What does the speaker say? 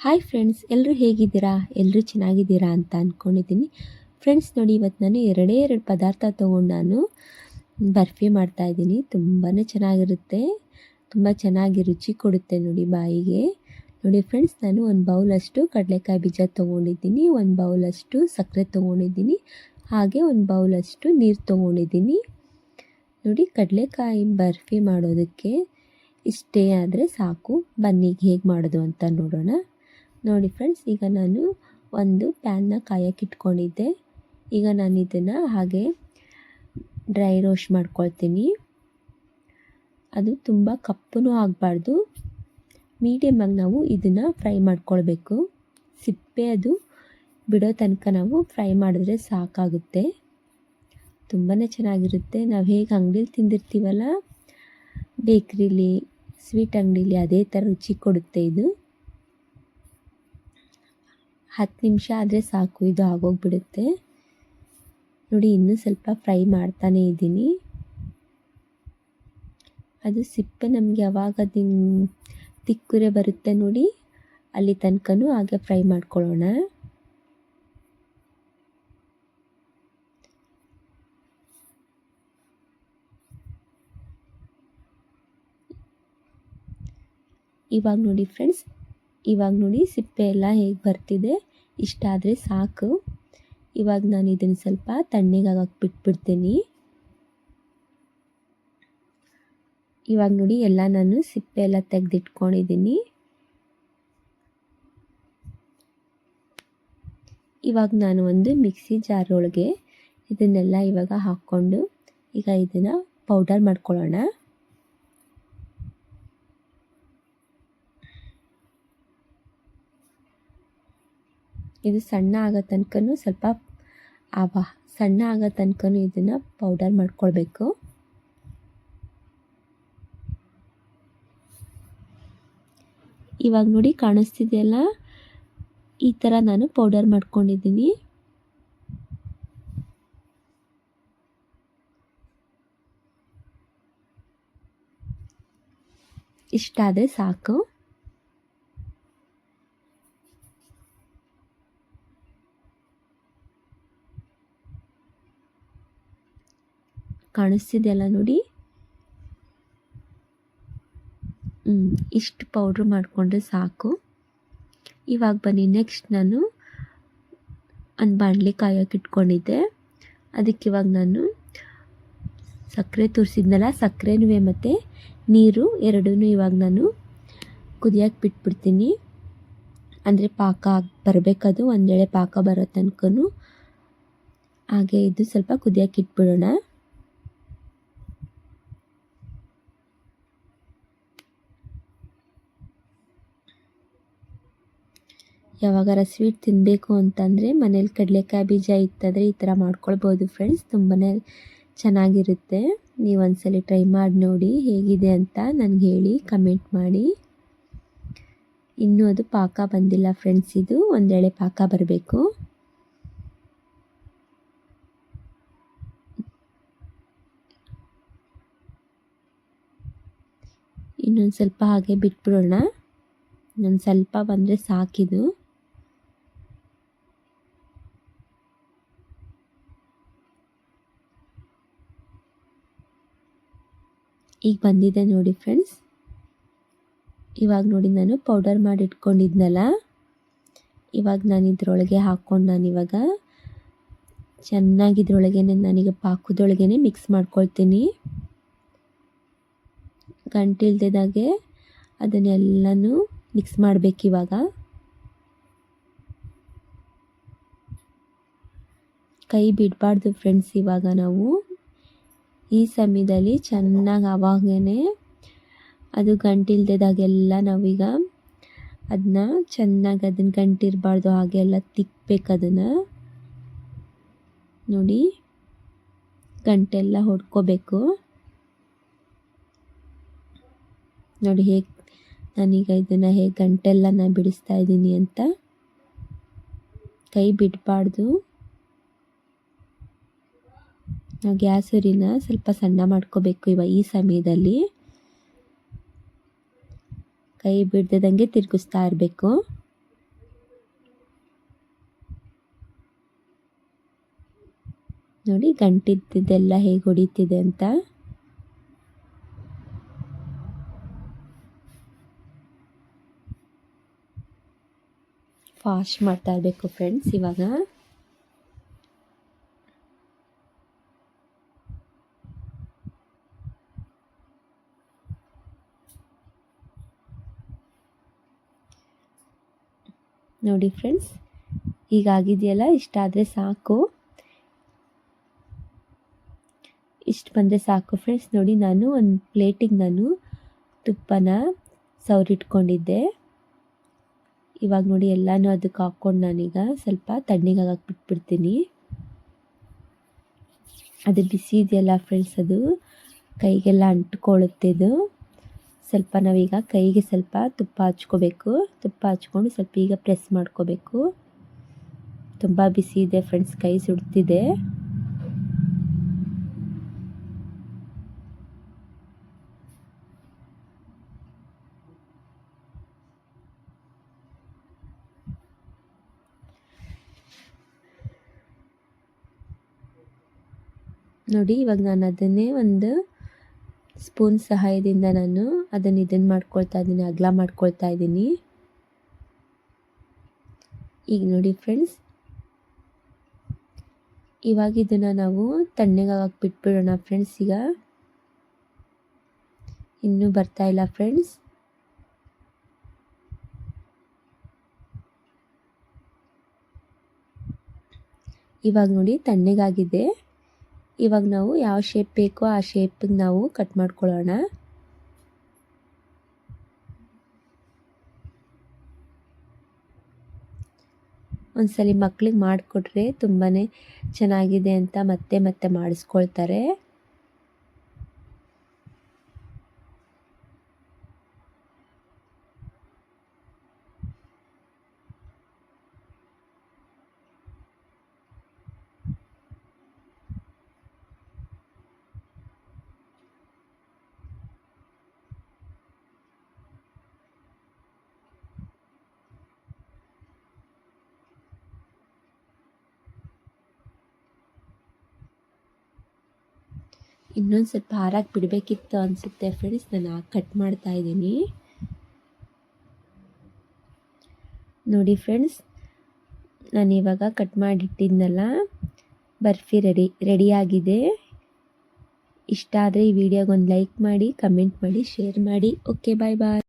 Hi friends ಎಲ್ಲರೂ ಹೇಗಿದ್ದೀರಾ? ಎಲ್ಲರೂ ಚೆನ್ನಾಗಿದ್ದೀರಾ ಅಂತ ಅಂದ್ಕೊಂಡಿದ್ದೀನಿ ಫ್ರೆಂಡ್ಸ್ ನೋಡಿ, ಇವತ್ತು ನಾನು ಎರಡೇ ಎರಡು ಪದಾರ್ಥ ತೊಗೊಂಡು ನಾನು ಬರ್ಫಿ ಮಾಡ್ತಾಯಿದ್ದೀನಿ ತುಂಬಾ ಚೆನ್ನಾಗಿರುತ್ತೆ. ತುಂಬ ಚೆನ್ನಾಗಿ ರುಚಿ ಕೊಡುತ್ತೆ ನೋಡಿ ಬಾಯಿಗೆ. ನೋಡಿ ಫ್ರೆಂಡ್ಸ್ ನಾನು ಒಂದು ಬೌಲಷ್ಟು ಕಡಲೆಕಾಯಿ ಬೀಜ ತೊಗೊಂಡಿದ್ದೀನಿ. ಒಂದು ಬೌಲಷ್ಟು ಸಕ್ಕರೆ ತೊಗೊಂಡಿದ್ದೀನಿ. ಹಾಗೆ ಒಂದು ಬೌಲಷ್ಟು ನೀರು ತೊಗೊಂಡಿದ್ದೀನಿ. ನೋಡಿ, ಕಡಲೆಕಾಯಿ ಬರ್ಫಿ ಮಾಡೋದಕ್ಕೆ ಇಷ್ಟೇ ಆದರೆ ಸಾಕು. ಬನ್ನಿಗೆ ಹೇಗೆ ಮಾಡೋದು ಅಂತ ನೋಡೋಣ. ನೋಡಿ ಫ್ರೆಂಡ್ಸ್ ಈಗ ನಾನು ಒಂದು ಪ್ಯಾನ್ನ ಕಾಯಕ್ಕೆ ಇಟ್ಕೊಂಡಿದ್ದೆ. ಈಗ ನಾನು ಇದನ್ನು ಹಾಗೆ ಡ್ರೈ ರೋಸ್ಟ್ ಮಾಡ್ಕೊಳ್ತೀನಿ. ಅದು ತುಂಬ ಕಪ್ಪು ಆಗಬಾರ್ದು. ಮೀಡಿಯಮಾಗಿ ನಾವು ಇದನ್ನು ಫ್ರೈ ಮಾಡ್ಕೊಳ್ಬೇಕು. ಸಿಪ್ಪೆ ಅದು ಬಿಡೋ ತನಕ ನಾವು ಫ್ರೈ ಮಾಡಿದ್ರೆ ಸಾಕಾಗುತ್ತೆ. ತುಂಬಾ ಚೆನ್ನಾಗಿರುತ್ತೆ. ನಾವು ಹೇಗೆ ಅಂಗಡೀಲಿ ತಿಂದಿರ್ತೀವಲ್ಲ? ಬೇಕ್ರಿಲಿ ಸ್ವೀಟ್ ಅಂಗಡೀಲಿ ಅದೇ ಥರ ರುಚಿ ಕೊಡುತ್ತೆ ಇದು. ಹತ್ತು ನಿಮಿಷ ಆದರೆ ಸಾಕು, ಇದು ಆಗೋಗ್ಬಿಡುತ್ತೆ. ನೋಡಿ, ಇನ್ನೂ ಸ್ವಲ್ಪ ಫ್ರೈ ಮಾಡ್ತಾನೇ ಇದ್ದೀನಿ. ಅದು ಸಿಪ್ಪೆ ನಮಗೆ ಯಾವಾಗ ತಿಕ್ಕುರೆ ಬರುತ್ತೆ ನೋಡಿ, ಅಲ್ಲಿ ತನಕನೂ ಹಾಗೆ ಫ್ರೈ ಮಾಡ್ಕೊಳ್ಳೋಣ. ಇವಾಗ ನೋಡಿ ಫ್ರೆಂಡ್ಸ್ ಇವಾಗ ನೋಡಿ ಸಿಪ್ಪೆ ಎಲ್ಲ ಹೇಗೆ ಬರ್ತಿದೆ. ಇಷ್ಟ ಆದರೆ ಸಾಕು. ಇವಾಗ ನಾನು ಇದನ್ನು ಸ್ವಲ್ಪ ತಣ್ಣಗಾಗಕ್ಕೆ ಬಿಟ್ಬಿಡ್ತೀನಿ. ಇವಾಗ ನೋಡಿ ಎಲ್ಲ ನಾನು ಸಿಪ್ಪೆ ಎಲ್ಲ ತೆಗೆದಿಟ್ಕೊಂಡಿದ್ದೀನಿ. ಇವಾಗ ನಾನು ಒಂದು ಮಿಕ್ಸಿ ಜಾರ್ ಒಳಗೆ ಇದನ್ನೆಲ್ಲ ಇವಾಗ ಹಾಕ್ಕೊಂಡು ಈಗ ಇದನ್ನು ಪೌಡರ್ ಮಾಡ್ಕೊಳ್ಳೋಣ. ಇದು ಸಣ್ಣ ಆಗೋ ತನಕನೂ ಸ್ವಲ್ಪ, ಆವ, ಸಣ್ಣ ಆಗೋ ತನಕನೂ ಇದನ್ನು ಪೌಡರ್ ಮಾಡ್ಕೊಳ್ಬೇಕು. ಇವಾಗ ನೋಡಿ ಕಾಣಿಸ್ತಿದೆಯಲ್ಲ? ಈ ಥರ ನಾನು ಪೌಡರ್ ಮಾಡ್ಕೊಂಡಿದ್ದೀನಿ. ಇಷ್ಟಾದರೆ ಸಾಕು. ಕಾಣಿಸ್ತಿದೆಯಲ್ಲ ನೋಡಿ. ಇಷ್ಟು ಪೌಡ್ರ್ ಮಾಡಿಕೊಂಡ್ರೆ ಸಾಕು. ಇವಾಗ ಬನ್ನಿ ನೆಕ್ಸ್ಟ್ ನಾನು ಒಂದು ಬಾಣಲೆ ಕಾಯೋಕೆ ಇಟ್ಕೊಂಡಿದ್ದೆ. ಅದಕ್ಕೆ ಇವಾಗ ನಾನು ಸಕ್ಕರೆ ತುರಿಸಿದ್ನಲ್ಲ, ಸಕ್ಕರೆನೂ ಮತ್ತು ನೀರು ಎರಡೂ ಇವಾಗ ನಾನು ಕುದಿಯೋಕೆ ಬಿಟ್ಬಿಡ್ತೀನಿ. ಅಂದರೆ ಪಾಕ ಬರಬೇಕದು ಒಂದೇಳೆ ಪಾಕ ಬರೋ ತನಕನೂ. ಹಾಗೆ ಇದು ಸ್ವಲ್ಪ ಕುದಿಯೋಕೆ ಇಟ್ಬಿಡೋಣ. ಯಾವಾಗಾರ ಸ್ವೀಟ್ ತಿನ್ನಬೇಕು ಅಂತಂದರೆ ಮನೇಲಿ ಕಡಲೆಕಾಯಿ ಬೀಜ ಇತ್ತಂದರೆ ಈ ಥರ ಮಾಡ್ಕೊಳ್ಬೋದು ಫ್ರೆಂಡ್ಸ್ ತುಂಬಾ ಚೆನ್ನಾಗಿರುತ್ತೆ. ನೀವು ಒಂದ್ಸಲಿ ಟ್ರೈ ಮಾಡಿ ನೋಡಿ ಹೇಗಿದೆ ಅಂತ ನನಗೆ ಹೇಳಿ ಕಮೆಂಟ್ ಮಾಡಿ. ಇನ್ನೂ ಅದು ಪಾಕ ಬಂದಿಲ್ಲ ಫ್ರೆಂಡ್ಸ್ ಇದು ಒಂದೇಳೆ ಪಾಕ ಬರಬೇಕು. ಇನ್ನೊಂದು ಸ್ವಲ್ಪ ಹಾಗೆ ಬಿಟ್ಬಿಡೋಣ. ಇನ್ನೊಂದು ಸ್ವಲ್ಪ ಬಂದರೆ ಸಾಕಿದು. ಈಗ ಬಂದಿದೆ ನೋಡಿ ಫ್ರೆಂಡ್ಸ್ ಇವಾಗ ನೋಡಿ ನಾನು ಪೌಡರ್ ಮಾಡಿ ಇಟ್ಕೊಂಡಿದ್ನಲ್ಲ ಇವಾಗ ನಾನು ಇದರೊಳಗೆ ಹಾಕ್ಕೊಂಡು ನಾನು ಇವಾಗ ಚೆನ್ನಾಗಿ ಇದ್ರೊಳಗೆ ನಾನೀಗ ಪಾಕದೊಳಗೆ ಮಿಕ್ಸ್ ಮಾಡ್ಕೊಳ್ತೀನಿ. ಗಂಟಿಲ್ದಿದ್ದಾಗೆ ಅದನ್ನೆಲ್ಲನೂ ಮಿಕ್ಸ್ ಮಾಡಬೇಕು ಇವಾಗ. ಕೈ ಬಿಡಬಾರ್ದು ಫ್ರೆಂಡ್ಸ್ ಇವಾಗ ನಾವು. ಈ ಸಮಯದಲ್ಲಿ ಚೆನ್ನಾಗಿ ಆವಾಗೇ ಅದು ಗಂಟಿಲ್ದಾಗೆಲ್ಲ ನಾವೀಗ ಅದನ್ನ ಚೆನ್ನಾಗಿ ಅದನ್ನ ಗಂಟಿರಬಾರ್ದು, ಹಾಗೆ ಎಲ್ಲ ತಿಕ್ಕಬೇಕು ಅದನ್ನು. ನೋಡಿ, ಗಂಟೆಲ್ಲ ಹೊಡ್ಕೋಬೇಕು. ನೋಡಿ ಹೇಗೆ ನಾನೀಗ ಇದನ್ನು ಹೇಗೆ ಗಂಟೆಲ್ಲ ನಾನು ಬಿಡಿಸ್ತಾ ಇದ್ದೀನಿ ಅಂತ. ಕೈ ಬಿಡಬಾರ್ದು. ನಾವು ಗ್ಯಾಸ್ ಉರಿನ ಸ್ವಲ್ಪ ಸಣ್ಣ ಮಾಡ್ಕೋಬೇಕು ಇವಾಗ ಈ ಸಮಯದಲ್ಲಿ. ಕೈ ಬಿಡ್ದಂಗೆ ತಿರುಗಿಸ್ತಾ ಇರಬೇಕು. ನೋಡಿ ಗಂಟಿದ್ದೆಲ್ಲ ಹೇಗೆ ಹೊಡಿತಿದೆ ಅಂತ. ಫಾಸ್ಟ್ ಮಾಡ್ತಾ ಇರಬೇಕು ಫ್ರೆಂಡ್ಸ್ ಇವಾಗ. ನೋಡಿ ಫ್ರೆಂಡ್ಸ್ ಈಗ ಆಗಿದೆಯಲ್ಲ ಇಷ್ಟಾದರೆ ಸಾಕು. ಇಷ್ಟು ಬಂದರೆ ಸಾಕು ಫ್ರೆಂಡ್ಸ್. ನೋಡಿ, ನಾನು ಒಂದು ಪ್ಲೇಟಿಗೆ ನಾನು ತುಪ್ಪನ ಸವರಿಟ್ಕೊಂಡಿದ್ದೆ. ಇವಾಗ ನೋಡಿ, ಎಲ್ಲನೂ ಅದಕ್ಕೆ ಹಾಕ್ಕೊಂಡು ನಾನೀಗ ಸ್ವಲ್ಪ ತಣ್ಣಗೆ ಹಾಕ್ಬಿಟ್ಬಿಡ್ತೀನಿ. ಬಿಟ್ಬಿಡ್ತೀನಿ ಅದು ಬಿಸಿ ಇದೆಯಲ್ಲ ಫ್ರೆಂಡ್ಸ್ ಅದು. ಕೈಗೆಲ್ಲ ಅಂಟ್ಕೊಳ್ಳುತ್ತೆ ಇದು. ಸ್ವಲ್ಪ ನಾವೀಗ ಕೈಗೆ ಸ್ವಲ್ಪ ತುಪ್ಪ ಹಚ್ಕೋಬೇಕು. ತುಪ್ಪ ಹಚ್ಕೊಂಡು ಸ್ವಲ್ಪ ಈಗ ಪ್ರೆಸ್ ಮಾಡ್ಕೋಬೇಕು. ತುಂಬ ಬಿಸಿ ಇದೆ ಫ್ರೆಂಡ್ಸ್, ಕೈ ಸುಡ್ತಿದೆ. ನೋಡಿ, ಇವಾಗ ನಾನು ಅದನ್ನೇ ಒಂದು ಸ್ಪೂನ್ ಸಹಾಯದಿಂದ ನಾನು ಅದನ್ನು ಇದನ್ನು ಮಾಡ್ಕೊಳ್ತಾ ಇದ್ದೀನಿ ಅಗಲ ಮಾಡ್ಕೊಳ್ತಾ ಇದ್ದೀನಿ ಈಗ ನೋಡಿ ಫ್ರೆಂಡ್ಸ್ ಇವಾಗ ಇದನ್ನು ನಾವು ತಣ್ಣಗಾಗಕ್ಕೆ ಬಿಟ್ಬಿಡೋಣ ಫ್ರೆಂಡ್ಸ್ ಈಗ. ಇನ್ನೂ ಬರ್ತಾ ಇಲ್ಲ ಫ್ರೆಂಡ್ಸ್ ಇವಾಗ ನೋಡಿ ತಣ್ಣಗಾಗಿದೆ. ಇವಾಗ ನಾವು ಯಾವ ಶೇಪ್ ಬೇಕೋ ಆ ಶೇಪಿಗೆ ನಾವು ಕಟ್ ಮಾಡ್ಕೊಳ್ಳೋಣ. ಒಂದ್ಸಲಿ ಮಕ್ಳಿಗೆ ಮಾಡಿಕೊಟ್ರೆ ತುಂಬಾ ಚೆನ್ನಾಗಿದೆ ಅಂತ ಮತ್ತೆ ಮತ್ತೆ ಮಾಡಿಸ್ಕೊಳ್ತಾರೆ. ಇನ್ನೊಂದು ಸ್ವಲ್ಪ ಹಾರಾಗಿ ಬಿಡಬೇಕಿತ್ತು ಅನಿಸುತ್ತೆ ಫ್ರೆಂಡ್ಸ್ ನಾನು ಕಟ್ ಮಾಡ್ತಾ ಇದ್ದೀನಿ. ನೋಡಿ ಫ್ರೆಂಡ್ಸ್ ನಾನು ಇವಾಗ ಕಟ್ ಮಾಡಿಟ್ಟಿದ್ನಲ್ಲ? ಬರ್ಫಿ ರೆಡಿ ರೆಡಿಯಾಗಿದೆ ಇಷ್ಟ ಆದರೆ ಈ ವಿಡಿಯೋಗೊಂದು ಲೈಕ್ ಮಾಡಿ ಕಮೆಂಟ್ ಮಾಡಿ ಶೇರ್ ಮಾಡಿ. Okay bye bye